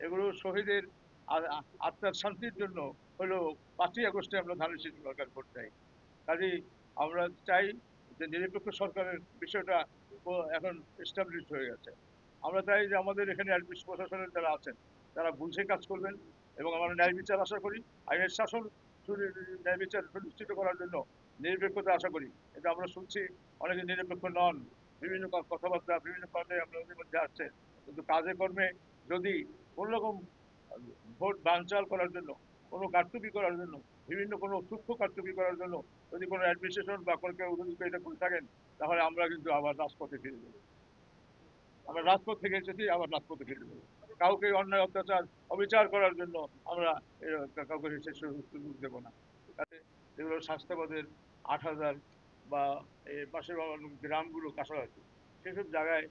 এগুলো শহীদের আত্মার শান্তির জন্য হলো পাঁচই আগস্টে আমরা ধানের শীষ সরকার করতে চাই। কাজেই আমরা চাই যে নিরপেক্ষ সরকারের বিষয়টা এখন এস্টাবলিশ হয়ে গেছে। আমরা চাই যে আমাদের এখানে পুলিশ প্রশাসনের যারা আছেন, তারা বুঝে কাজ করবেন এবং আমরা ন্যায় বিচার আশা করি, আইনের শাসন সুনি- ন্যায় বিচার সুনিশ্চিত করার জন্য নিরপেক্ষতা আশা করি। এটা আমরা শুনছি, অনেকে নিরপেক্ষ নন। বিভিন্ন কথাবার্তা, বিভিন্ন কাজে আমাদের মধ্যে আসছে। কিন্তু কাজে কর্মে যদি কোনো রকম ভোট বানচাল করার জন্য, কোনো কারচুপি করার জন্য, বিভিন্ন কোনো সূক্ষ্ম কারচুপি করার জন্য যদি কোনো অ্যাডমিনিস্ট্রেশন বা কোনো কেউ যদি এটা করে থাকেন, তাহলে আমরা কিন্তু আবার রাজপথে ফিরে যাব। আমরা রাজপথ থেকে এসেছি, আবার রাজপথে ফিরে যাব। কাউকে অন্যায়, অত্যাচার, অবিচার করার জন্য আমরা কাউকে সে সুযোগ দেবো না। তাতে যেগুলো স্বাস্থ্যবাদের আট হাজার বা এর পাশের গ্রামগুলো কাছাকাছি সেসব জায়গায়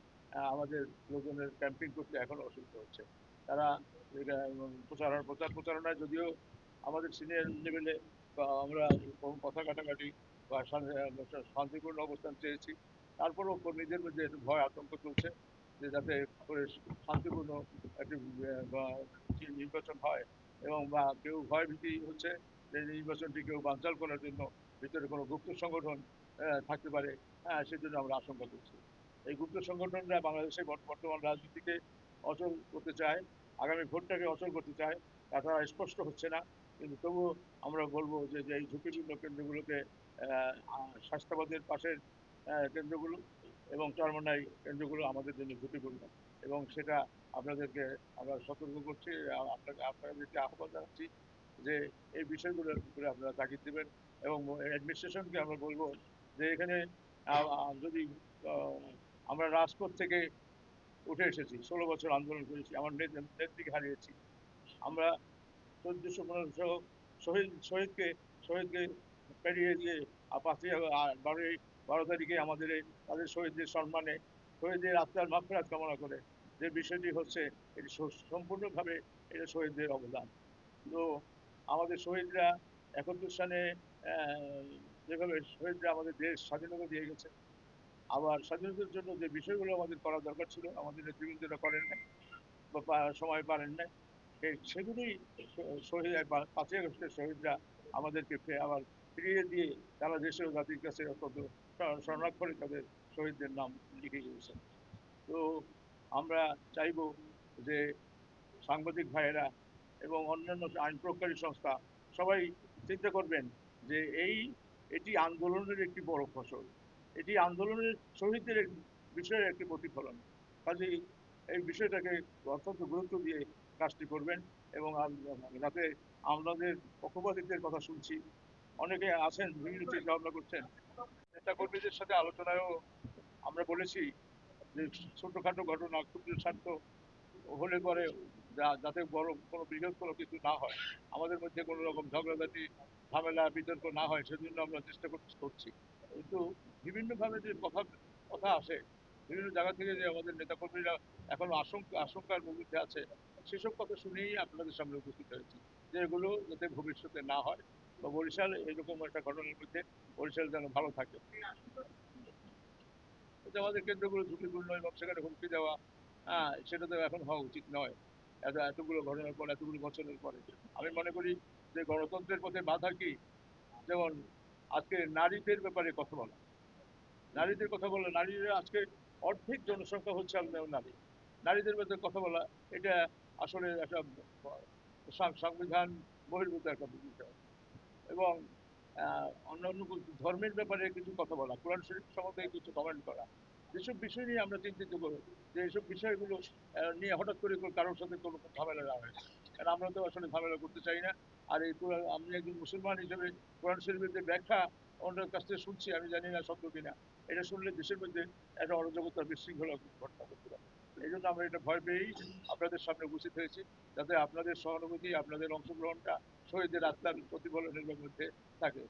আমাদের লোকজনের ক্যাম্পিং করতে এখনও অসুবিধা হচ্ছে। তারা প্রচারণা, প্রচার প্রচারণায় যদিও আমাদের সিনিয়র লেভেলে বা আমরা কথা কাটাকাটি বা শান্তি- শান্তিপূর্ণ অবস্থান চেয়েছি, তারপরেও কর্মীদের মধ্যে একটু ভয়, আতঙ্ক চলছে যে যাতে করে শান্তিপূর্ণ একটি নির্বাচন হয় এবং বা কেউ ভয় ভীতি হচ্ছে যে নির্বাচনটি কেউ বানচাল করার জন্য ভিতরে কোনো গুপ্ত সংগঠন থাকতে পারে হ্যাঁ সেজন্য আমরা আশঙ্কা করছি। এই গুপ্ত সংগঠনরা বাংলাদেশে বর্ত- বর্তমান রাজনীতিকে অচল করতে চায় আগামী ভোটটাকে অচল করতে চায়, তাছাড়া স্পষ্ট হচ্ছে না। কিন্তু তবুও আমরা বলব যে এই ঝুঁকিপূর্ণ কেন্দ্রগুলোকে স্বাস্থ্যবাদের পাশের কেন্দ্রগুলো এবং চরমনাই কেন্দ্রগুলো আমাদের জন্য ঝুঁকিপূর্ণ। এবং সেটা আপনাদেরকে আমরা সতর্ক করছি আপনাকে, আপনাদেরকে আহ্বান জানাচ্ছি যে, এই বিষয়গুলোর উপরে আপনারা তাগিদ দেবেন এবং অ্যাডমিনিস্ট্রেশনকে আমরা বলব যে, এখানে যদি আমরা রাজপথ থেকে উঠে এসেছি, ষোলো বছর আন্দোলন করেছি, আমার নেত- নেত্রীকে হারিয়েছি। আমরা চোদ্দশো পনেরোশো শহীদ, শহীদকে শহীদকে পেরিয়ে দিয়ে পাঁচই বারোই, বারো তারিখে আমাদের এই, তাদের শহীদদের সম্মানে, শহীদদের আত্মার মাফেরাত কামনা করে যে বিষয়টি হচ্ছে, এটি সম্পূর্ণভাবে এটা শহীদদের অবদান। তো আমাদের শহীদরা একাত্তর সালে যেভাবে শহীদরা আমাদের দেশ স্বাধীনতা দিয়ে গেছে আবার স্বাধীনতার জন্য যে বিষয়গুলো আমাদের করা দরকার ছিল, আমাদের নেতৃবৃন্দরা করেন নাই বা সময় পারেন নাই সেগুলোই শহীদ পাঁচই আগস্টের শহীদরা আমাদেরকে আবার ফিরিয়ে দিয়ে তারা দেশের জাতির কাছে অত্যন্ত স্বর্ণাক্ষরে তাদের শহীদদের নাম লিখে গিয়েছেন। তো আমরা চাইব যে সাংবাদিক ভাইয়েরা এবং অন্যান্য আইন প্রয়োগকারী সংস্থা সবাই চিন্তা করবেন যে এই, এটি আন্দোলনের একটি বড় ফসল। এটি আন্দোলনের শহীদদের বিষয়ের একটি প্রতিফলন। কাজেই এই বিষয়টাকে অত্যন্ত গুরুত্ব দিয়ে কাজটি করবেন এবং যাতে আমাদের পক্ষপাতিত্বের কথা শুনছি। অনেকে আছেন, বিভিন্ন চিন্তা ভাবনা করছেন। নেতা কর্মীদের সাথে আলোচনায়ও আমরা বলেছি যে, ছোটখাটো ঘটনা ক্ষুদ্র স্বার্থ হলে পরে যাতে বড় কোনো বৃহৎ কোনো কিছু না হয়, আমাদের মধ্যে কোনো রকম ঝগড়াঝাটি ঝামেলা, বিতর্ক না হয়, সেজন্য আমরা চেষ্টা করছি। কিন্তু বিভিন্নভাবে যে কথা কথা আসে, বিভিন্ন জায়গা থেকে যে আমাদের নেতাকর্মীরা এখনও আশঙ্কা, আশঙ্কার মধ্যে আছে, সেসব কথা শুনেই আপনাদের সামনে উপস্থিত হয়েছি যে এগুলো যাতে ভবিষ্যতে না হয়। বা বরিশাল এরকম একটা ঘটনার মধ্যে বরিশাল যেন ভালো থাকে। আমাদের কেন্দ্রগুলো ঝুঁকিপূর্ণ, এবং সেখানে হুমকি দেওয়া হ্যাঁ সেটা তো এখন হওয়া উচিত নয়। এত, এতগুলো ঘটনার পর, এতগুলো বছরের পরে। আমি মনে করি যে গণতন্ত্রের পথে বাধা কি? যেমন আজকে নারীদের ব্যাপারে কথা বলা। নারীদের কথা বলা, নারীরা আজকে অর্ধেক জনসংখ্যা হচ্ছে আমাদের নারী। নারীদের ব্যাপারে কথা বলা, এটা আসলে একটা সংবিধান বহির্ভূত একটা বিষয়। এবং অন্যান্য ধর্মের ব্যাপারে কিছু কথা বলা, কোরআন শরীফ সম্বন্ধে কিছু কমেন্ট করা। যেসব বিষয় নিয়ে আমরা চিন্তিত করি যে এইসব বিষয়গুলো নিয়ে হঠাৎ করে কারোর সাথে কোনো ঝামেলা না হয়। কারণ আমরা তো আসলে ঝামেলা করতে চাই না। আর এই আমি একজন মুসলমান হিসেবে কোরআন শরীফের যে ব্যাখ্যা অন্যের কাছ থেকে শুনছি, আমি জানি না সত্য কিনা। এটা শুনলে দেশের মধ্যে একটা অরাজকতা বিশৃঙ্খলা ঘটনা করতে পারে। এই জন্য আমরা এটা ভয় পেয়েই আপনাদের সামনে উপস্থিত হয়েছি, যাতে আপনাদের সহানুভূতি, আপনাদের অংশগ্রহণটা শহীদের আত্মার প্রতিফলনের মধ্যে থাকে।